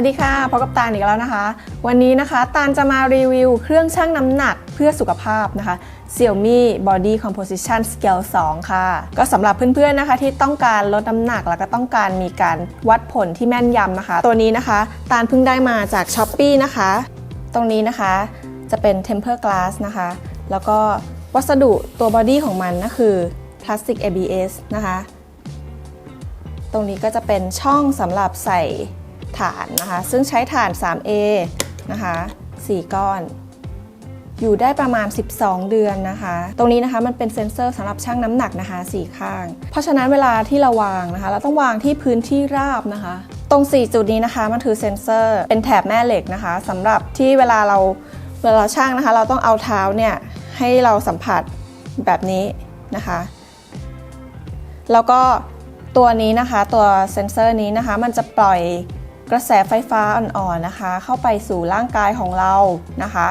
สวัสดีค่ะพบกับตาลอีกแล้วนะคะ วันนี้นะคะตาลจะมารีวิวเครื่องชั่งน้ำหนักเพื่อสุขภาพนะคะ Xiaomi Body Composition Scale 2 ค่ะ ก็สำหรับเพื่อนๆนะคะ ที่ต้องการลดน้ำหนักแล้วก็ต้องการมีการวัดผลที่แม่นยำนะคะ ตัวนี้นะคะตาลเพิ่งได้มาจาก s h อ p e e นะคะ ตรงนี้นะคะจะเป็น Temper Glass นะคะ แล้วก็วัสดุตัวบอดี้ของมันก็คือพลาสติก ABS นะคะ ตรงนี้ก็จะเป็นช่องสำหรับใส่ ฐานนะคะ ซึ่งใช้ฐาน 3A นะคะ4ก้อน อยู่ได้ประมาณ 12 เดือนนะคะ ตรงนี้นะคะมันเป็นเซ็นเซอร์สำหรับชั่งน้ำหนักนะคะ4ข้าง เพราะฉะนั้นเวลาที่เราวางนะคะ เราต้องวางที่พื้นที่ราบนะคะ ตรง 4 จุดนี้นะคะมันคือเซ็นเซอร์เป็นแถบแม่เหล็กนะคะสำหรับที่เวลาเราเวลาเราชั่งนะคะ เราต้องเอาเท้าเนี่ยให้เราสัมผัสแบบนี้นะคะ แล้วก็ตัวนี้นะคะตัวเซ็นเซอร์นี้นะคะ มันจะปล่อย กระแสไฟฟ้าอ่อนๆนะคะ เข้าไปสู่ร่างกายของเรานะคะ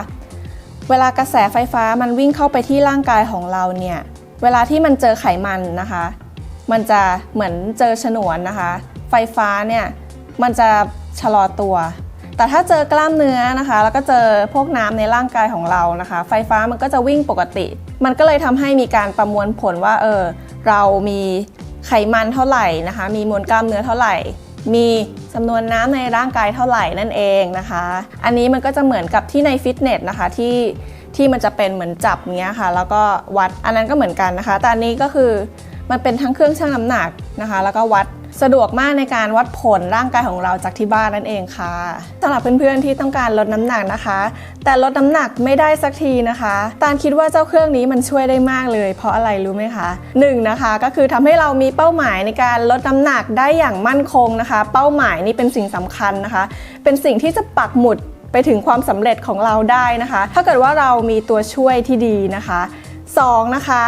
เวลากระแสไฟฟ้ามันวิ่งเข้าไปที่ร่างกายของเราเนี่ยเวลาที่มันเจอไขมันนะคะ มันจะเหมือนเจอฉนวนนะคะ ไฟฟ้าเนี่ยมันจะชะลอตัว แต่ถ้าเจอกล้ามเนื้อนะคะ แล้วก็เจอพวกน้ำในร่างกายของเรานะคะ ไฟฟ้ามันก็จะวิ่งปกติ มันก็เลยทำให้มีการประมวลผลว่าเออเรามีไขมันเท่าไหร่นะคะ มีมวลกล้ามเนื้อเท่าไหร่ มีจำนวนน้ำในร่างกายเท่าไหร่นั่นเองนะคะ อันนี้มันก็จะเหมือนกับที่ในฟิตเนสนะคะที่ที่มันจะเป็นเหมือนจับเงี้ยค่ะ แล้วก็วัดอันนั้นก็เหมือนกันนะคะ แต่อันนี้ก็คือมันเป็นทั้งเครื่องชั่งน้ำหนักนะคะ แล้วก็วัด สะดวกมากในการวัดผลร่างกายของเราจากที่บ้านนั่นเองค่ะสำหรับเพื่อนๆที่ต้องการลดน้ำหนักนะคะ แต่ลดน้ำหนักไม่ได้สักทีนะคะตาลคิดว่าเจ้าเครื่องนี้มันช่วยได้มากเลย เพราะอะไรรู้ไหมคะหนึ่งนะคะก็คือทำให้เรามีเป้าหมายในการลดน้ำหนักได้อย่างมั่นคงนะคะ เป้าหมายนี้เป็นสิ่งสำคัญนะคะ เป็นสิ่งที่จะปักหมุดไปถึงความสำเร็จของเราได้นะคะ ถ้าเกิดว่าเรามีตัวช่วยที่ดีนะคะสองนะคะ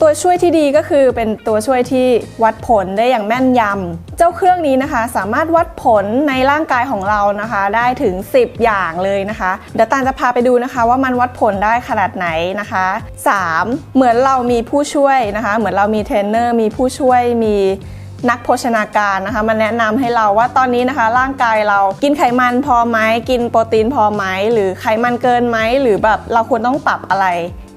ตัวช่วยที่ดีก็คือเป็นตัวช่วยที่วัดผลได้อย่างแม่นยำ เจ้าเครื่องนี้นะคะ สามารถวัดผลในร่างกายของเรานะคะ ได้ถึง 10 อย่างเลยนะคะ เดี๋ยวตาลจะพาไปดูนะคะ ว่ามันวัดผลได้ขนาดไหนนะคะ 3. เหมือนเรามีผู้ช่วยนะคะ เหมือนเรามีเทรนเนอร์มีผู้ช่วยมีนักโภชนาการนะคะมาแนะนำให้เราว่าตอนนี้นะคะ ร่างกายเรากินไขมันพอไหมกินโปรตีนพอไหมหรือไขมันเกินไหมหรือแบบเราควรต้องปรับอะไร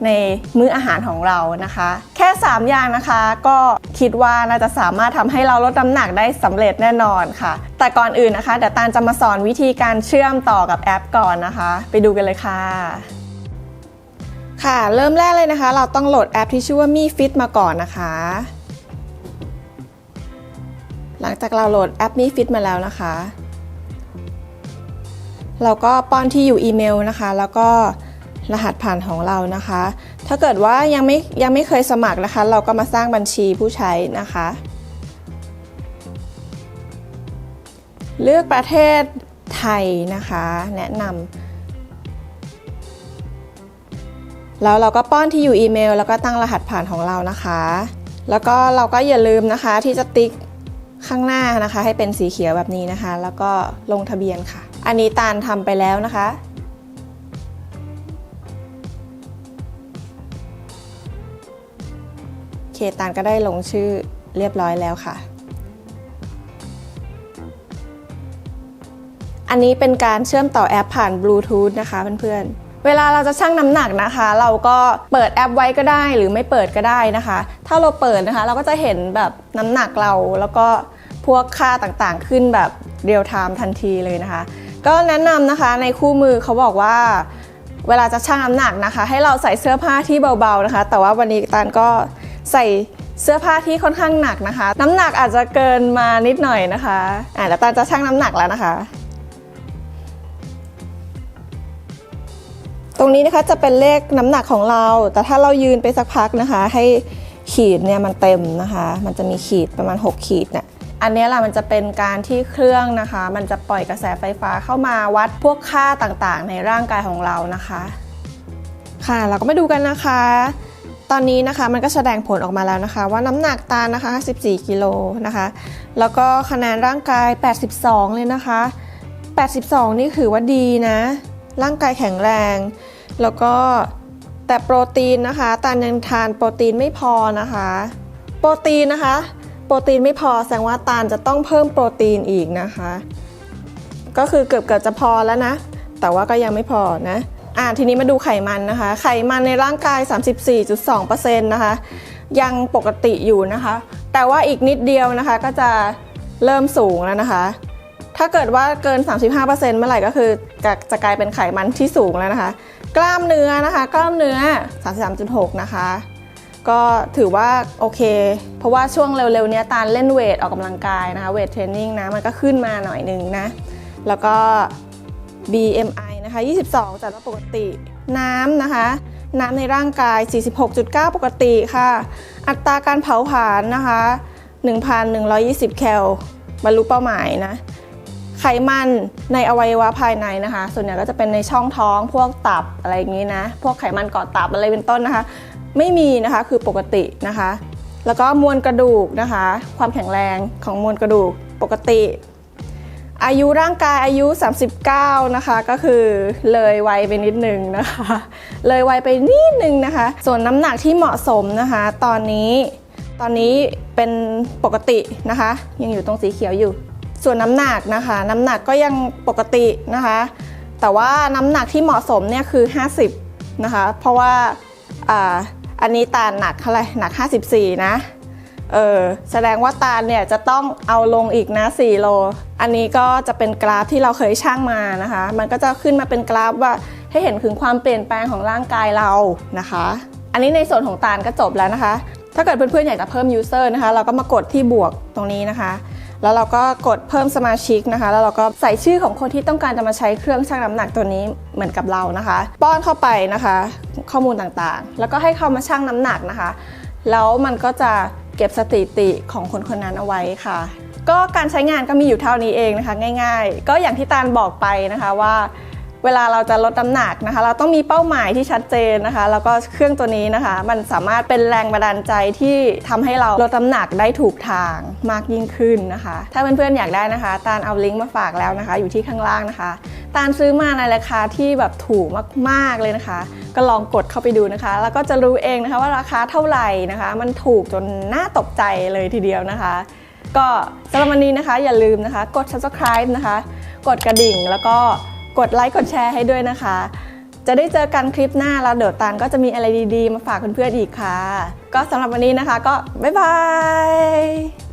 ในมื้ออาหารของเรานะคะ แค่ 3 อย่างนะคะ ก็คิดว่าน่าจะสามารถทำให้เราลดน้ำหนักได้สำเร็จแน่นอนค่ะ แต่ก่อนอื่นนะคะเดี๋ยวตาลจะมาสอนวิธีการเชื่อมต่อกับแอปก่อนนะคะ ไปดูกันเลยค่ะค่ะ เริ่มแรกเลยนะคะ เราต้องโหลดแอปที่ชื่อว่า Mi Fit มาก่อนนะคะ หลังจากเราโหลดแอป Mi Fit มาแล้วนะคะ เราก็ป้อนที่อยู่อีเมลนะคะ แล้วก็ รหัสผ่านของเรานะคะ ถ้าเกิดว่ายังไม่ยังไม่เคยสมัครนะคะ เราก็มาสร้างบัญชีผู้ใช้นะคะ เลือกประเทศไทยนะคะ แนะนำแล้วเราก็ป้อนที่อยู่อีเมล แล้วก็ตั้งรหัสผ่านของเรานะคะ แล้วก็เราก็อย่าลืมนะคะที่จะติ๊กข้างหน้านะคะ ให้เป็นสีเขียวแบบนี้นะคะ แล้วก็ลงทะเบียนค่ะ อันนี้ตาลทำไปแล้วนะคะ เคตานก็ได้ลงชื่อเรียบร้อยแล้วค่ะ อันนี้เป็นการเชื่อมต่อแอปผ่านบลูทูธนะคะเพื่อนๆ เวลาเราจะชั่งน้ำหนักนะคะ เราก็เปิดแอปไว้ก็ได้หรือไม่เปิดก็ได้นะคะ ถ้าเราเปิดนะคะ เราก็จะเห็นแบบน้ำหนักเราแล้วก็พวกค่าต่างๆขึ้นแบบเรียลไทม์ทันทีเลยนะคะ ก็แนะนำนะคะในคู่มือเขาบอกว่าเวลาจะชั่งน้ำหนักนะคะ ให้เราใส่เสื้อผ้าที่เบาๆนะคะ แต่ว่าวันนี้ตานก็ ใส่เสื้อผ้าที่ค่อนข้างหนักนะคะ น้ำหนักอาจจะเกินมานิดหน่อยนะคะอ่าแล้วตาจะชั่งน้ำหนักแล้วนะคะ ตรงนี้นะคะจะเป็นเลขน้ำหนักของเรา แต่ถ้าเรายืนไปสักพักนะคะ ให้ขีดเนี่ยมันเต็มนะคะ มันจะมีขีดประมาณ 6 ขีดเนี่ยอันนี้แหละมันจะเป็นการที่เครื่องนะคะ มันจะปล่อยกระแสไฟฟ้าเข้ามาวัดพวกค่าต่างๆ ในร่างกายของเรานะคะ ค่ะ เราก็มาดูกันนะคะ ตอนนี้นะคะมันก็แสดงผลออกมาแล้วนะคะ ว่าน้ำหนักตานะคะ14กิโลนะคะ แล้วก็คะแนนร่างกาย 82 เลยนะคะ 82 นี่ถือว่าดีนะ ร่างกายแข็งแรง แล้วก็แต่โปรตีนนะคะตาลยังทานโปรตีนไม่พอนะคะ โปรตีนนะคะ โปรตีนไม่พอแสดงว่าตาลจะต้องเพิ่มโปรตีนอีกนะคะ ก็คือเกือบเกือบจะพอแล้วนะ แต่ว่าก็ยังไม่พอนะ อ่าทีนี้มาดูไขมันนะคะ ไขมันในร่างกาย 34.2%นะคะ ยังปกติอยู่นะคะ แต่ว่าอีกนิดเดียวนะคะก็จะเริ่มสูงแล้วนะคะ ถ้าเกิดว่าเกิน 35%เมื่อไหร่ก็คือจะจะกลายเป็นไขมันที่สูงแล้วนะคะ กล้ามเนื้อนะคะ กล้ามเนื้อ 33.6 นะคะก็ถือว่าโอเค เพราะว่าช่วงเร็วๆนี้ตาลเล่นเวทออกกำลังกายนะคะ เวทเทรนนิ่งนะ มันก็ขึ้นมาหน่อยนึงนะ แล้วก็ BMI นะคะ 22จัดว่าปกติ น้ำนะคะ น้ำในร่างกาย 46.9 ปกติค่ะ อัตราการเผาผลาญนะคะ 1,120 แคลบรรลุเป้าหมายนะ ไขมันในอวัยวะภายในนะคะ ส่วนใหญ่ก็จะเป็นในช่องท้องพวกตับอะไรอย่างนี้นะ พวกไขมันเกาะตับอะไรเป็นต้นนะคะ ไม่มีนะคะคือปกตินะคะ แล้วก็มวลกระดูกนะคะ ความแข็งแรงของมวลกระดูกปกติ อายุร่างกายอายุ 39 นะคะ ก็คือเลยวัยไปนิดนึงนะคะ เลยวัยไปนิดนึงนะคะ ส่วนน้ำหนักที่เหมาะสมนะคะ ตอนนี้ตอนนี้เป็นปกตินะคะ ยังอยู่ตรงสีเขียวอยู่ ส่วนน้ำหนักนะคะ น้ำหนักก็ยังปกตินะคะ แต่ว่าน้ำหนักที่เหมาะสมเนี่ยคือ 50 นะคะ เพราะว่าอ,อันนี้ตาหนักเท่าไหร่หนัก 54 นะ เออแสดงว่าตาลเนี่ยจะต้องเอาลงอีกนะ 4 โล อันนี้ก็จะเป็นกราฟที่เราเคยช่างมานะคะ มันก็จะขึ้นมาเป็นกราฟว่าให้เห็นถึงความเปลี่ยนแปลงของร่างกายเรานะคะ อันนี้ในส่วนของตาลก็จบแล้วนะคะ ถ้าเกิดเพื่อนๆอยากจะเพิ่ม user นะคะ เราก็มากดที่บวกตรงนี้นะคะ แล้วเราก็กดเพิ่มสมาชิกนะคะ แล้วเราก็ใส่ชื่อของคนที่ต้องการจะมาใช้เครื่องชั่งน้ำหนักตัวนี้เหมือนกับเรานะคะ ป้อนเข้าไปนะคะ ข้อมูลต่างๆ แล้วก็ให้เขามาชั่งน้ำหนักนะคะ แล้วมันก็จะ เก็บสถิติของคนคนนั้นเอาไว้ค่ะ ก็การใช้งานก็มีอยู่เท่านี้เองนะคะ ง่าย ๆ ก็อย่างที่ตาลบอกไปนะคะว่า เวลาเราจะลดน้ำหนักนะคะ เราต้องมีเป้าหมายที่ชัดเจนนะคะ แล้วก็เครื่องตัวนี้นะคะ มันสามารถเป็นแรงบันดาลใจที่ทำให้เราลดน้ำหนักได้ถูกทางมากยิ่งขึ้นนะคะ ถ้าเพื่อนๆอยากได้นะคะตาลเอาลิงก์มาฝากแล้วนะคะ อยู่ที่ข้างล่างนะคะตาลซื้อมาในราคาที่แบบถูกมากๆเลยนะคะ ก็ลองกดเข้าไปดูนะคะ แล้วก็จะรู้เองนะคะว่าราคาเท่าไหร่นะคะ มันถูกจนน่าตกใจเลยทีเดียวนะคะ ก็สำหรับวันนี้นะคะอย่าลืมนะคะ กด subscribe นะคะ กดกระดิ่งแล้วก็ กดไลค์กดแชร์ให้ด้วยนะคะ จะได้เจอกันคลิปหน้าแล้วเดี๋ยวตานก็จะมีอะไรดีๆ มาฝากเพื่อนๆอีกค่ะ ก็สำหรับวันนี้นะคะ ก็บ๊ายบาย